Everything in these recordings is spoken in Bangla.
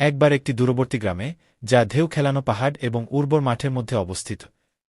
একবার একটি দূরবর্তী গ্রামে, যা ঢেউ খেলানো পাহাড় এবং উর্বর মাঠের মধ্যে অবস্থিত।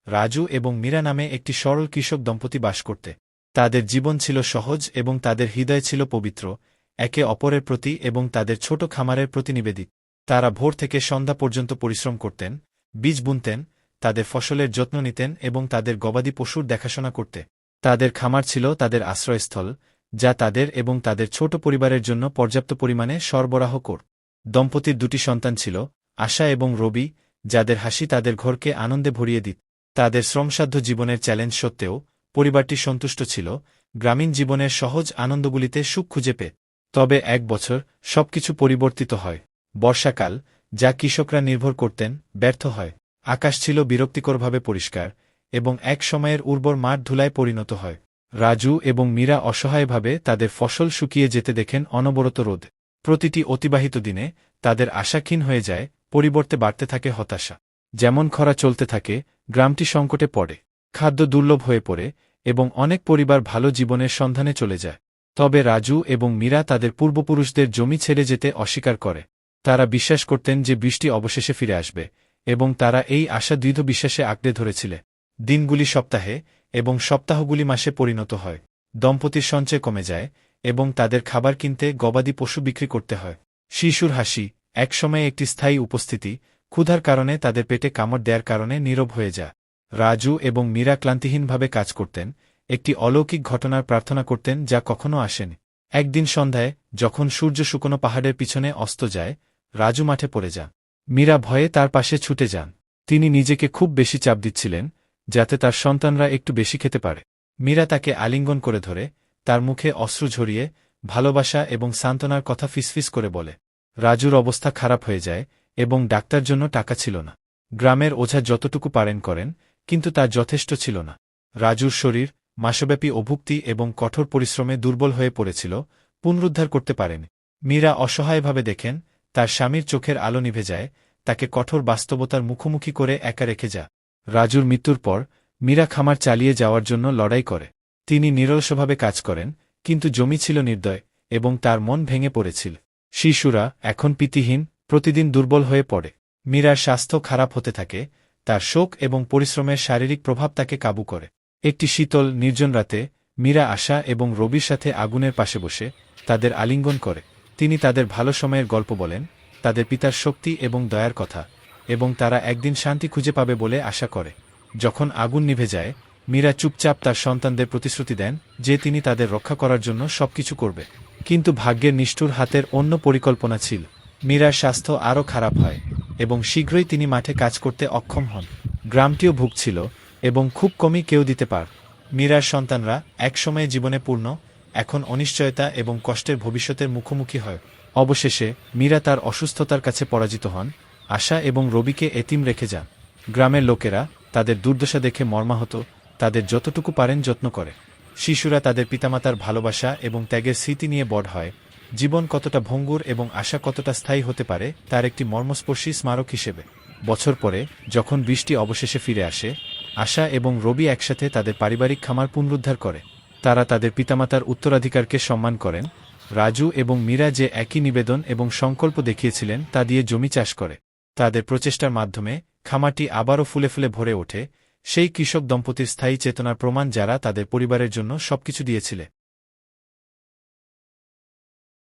রাজু এবং মীরা নামে একটি সরল কৃষক দম্পতি বাস করতে। তাদের জীবন ছিল সহজ এবং তাদের হৃদয় ছিল পবিত্র। একে অপরের প্রতি এবং তাদের ছোট খামারের প্রতি নিবেদিত। তারা ভোর থেকে সন্ধ্যা পর্যন্ত পরিশ্রম করতেন, বীজ বুনতেন, তাদের ফসলের যত্ন নিতেন এবং তাদের গবাদি পশুর দেখাশোনা করতে। তাদের খামার ছিল তাদের আশ্রয়স্থল, যা তাদের এবং তাদের ছোট পরিবারের জন্য পর্যাপ্ত পরিমাণে সরবরাহ কর দম্পতির দুটি সন্তান ছিল, আশা এবং রবি, যাদের হাসি তাদের ঘরকে আনন্দে ভরিয়ে দিত। তাদের শ্রমসাধ্য জীবনের চ্যালেঞ্জ সত্ত্বেও পরিবারটি সন্তুষ্ট ছিল, গ্রামীণ জীবনের সহজ আনন্দগুলিতে সুখ খুঁজে পেত। তবে এক বছর সবকিছু পরিবর্তিত হয়। বর্ষাকাল, যা কৃষকরা নির্ভর করতেন, ব্যর্থ হয়। আকাশ ছিল বিরক্তিকরভাবে পরিষ্কার এবং এক সময়ের উর্বর মাঠ ধুলায় পরিণত হয়। রাজু এবং মীরা অসহায়ভাবে তাদের ফসল শুকিয়ে যেতে দেখেন অনবরত রোদ। প্রতিটি অতিবাহিত দিনে তাদের আশা ক্ষীণ হয়ে যায় পরিবর্তে বাড়তে থাকে হতাশা। যেমন খরা চলতে থাকে, গ্রামটি সংকটে পড়ে, খাদ্য দুর্লভ হয়ে পড়ে এবং অনেক পরিবার ভালো জীবনের সন্ধানে চলে যায়। তবে রাজু এবং মীরা তাদের পূর্বপুরুষদের জমি ছেড়ে যেতে অস্বীকার করে। তারা বিশ্বাস করতেন যে বৃষ্টি অবশেষে ফিরে আসবে এবং তারা এই আশা দৃঢ় বিশ্বাসে আঁকড়ে ধরেছিলে। দিনগুলি সপ্তাহে এবং সপ্তাহগুলি মাসে পরিণত হয়। দম্পতির সঞ্চয় কমে যায় এবং তাদের খাবার কিনতে গবাদি পশু বিক্রি করতে হয়। শিশুর হাসি, একসময়ে একটি স্থায়ী উপস্থিতি, ক্ষুধার কারণে তাদের পেটে কামড় দেওয়ার কারণে নীরব হয়ে যায়। রাজু এবং মীরা ক্লান্তিহীনভাবে কাজ করতেন, একটি অলৌকিক ঘটনার প্রার্থনা করতেন যা কখনো আসেনি। একদিন সন্ধ্যায়, যখন সূর্য শুকনো পাহাড়ের পিছনে অস্ত যায়, রাজু মাঠে পড়ে যান। মীরা ভয়ে তার পাশে ছুটে যান। তিনি নিজেকে খুব বেশি চাপ দিচ্ছিলেন, যাতে তার সন্তানরা একটু বেশি খেতে পারে। মীরা তাকে আলিঙ্গন করে ধরে তার মুখে অশ্রু ঝরিয়ে, ভালোবাসা এবং সান্ত্বনার কথা ফিসফিস করে বলে, রাজুর অবস্থা খারাপ হয়ে যায় এবং ডাক্তার জন্য টাকা ছিল না। গ্রামের ওঝা যতটুকু পারেন করেন, কিন্তু তার যথেষ্ট ছিল না। রাজুর শরীর, মাসব্যাপী অভুক্তি এবং কঠোর পরিশ্রমে দুর্বল হয়ে পড়েছিল, পুনরুদ্ধার করতে পারেন। মীরা অসহায়ভাবে দেখেন, তার স্বামীর চোখের আলো নিভে যায়, তাকে কঠোর বাস্তবতার মুখোমুখি করে একা রেখে যা। রাজুর মৃত্যুর পর, মীরা খামার চালিয়ে যাওয়ার জন্য লড়াই করে। তিনি নিরলসভাবে কাজ করেন, কিন্তু জমি ছিল নির্দয় এবং তার মন ভেঙে পড়েছিল। শিশুরা, এখন পিতিহীন, প্রতিদিন দুর্বল হয়ে পড়ে। মীরার স্বাস্থ্য খারাপ হতে থাকে, তার শোক এবং পরিশ্রমের শারীরিক প্রভাব তাকে কাবু করে। একটি শীতল, নির্জন রাতে, মীরা আশা এবং রবির সাথে আগুনের পাশে বসে তাদের আলিঙ্গন করে। তিনি তাদের ভালো সময়ের গল্প বলেন, তাদের পিতার শক্তি এবং দয়ার কথা, এবং তারা একদিন শান্তি খুঁজে পাবে বলে আশা করে। যখন আগুন নিভে যায় মীরা চুপচাপ তার সন্তানদের প্রতিশ্রুতি দেন যে তিনি তাদের রক্ষা করার জন্য সবকিছু করবে। কিন্তু ভাগ্যের নিষ্ঠুর হাতের অন্য পরিকল্পনা ছিল। মীরার স্বাস্থ্য আরও খারাপ হয় এবং শীঘ্রই তিনি মাঠে কাজ করতে অক্ষম হন। গ্রামটিও ভুগছিল এবং খুব কমই কেউ দিতে পার। মীরার সন্তানরা একসময়ে জীবনে পূর্ণ, এখন অনিশ্চয়তা এবং কষ্টের ভবিষ্যতের মুখোমুখি হয়। অবশেষে মীরা তার অসুস্থতার কাছে পরাজিত হন, আশা এবং রবিকে এতিম রেখে যান। গ্রামের লোকেরা তাদের দুর্দশা দেখে মর্মাহত তাদের যতটুকু পারেন যত্ন করে। শিশুরা তাদের পিতামাতার ভালোবাসা এবং ত্যাগের স্মৃতি নিয়ে বড় হয়। জীবন কতটা ভঙ্গুর এবং আশা কতটা স্থায়ী হতে পারে, তার একটি মর্মস্পর্শী স্মারক হিসেবে। বছর পরে, যখন বৃষ্টি অবশেষে ফিরে আসে, আশা এবং রবি একসাথে তাদের পারিবারিক খামার পুনরুদ্ধার করে। তারা তাদের পিতামাতার উত্তরাধিকারকে সম্মান করেন। রাজু এবং মীরা যে একই নিবেদন এবং সংকল্প দেখিয়েছিলেন তা দিয়ে জমি চাষ করে। তাদের প্রচেষ্টার মাধ্যমে খামারটি আবারও ফুলে ফুলে ভরে ওঠে সেই কৃষক দম্পতির স্থায়ী চেতনার প্রমাণ যারা তাদের পরিবারের জন্য সবকিছু দিয়েছিলে।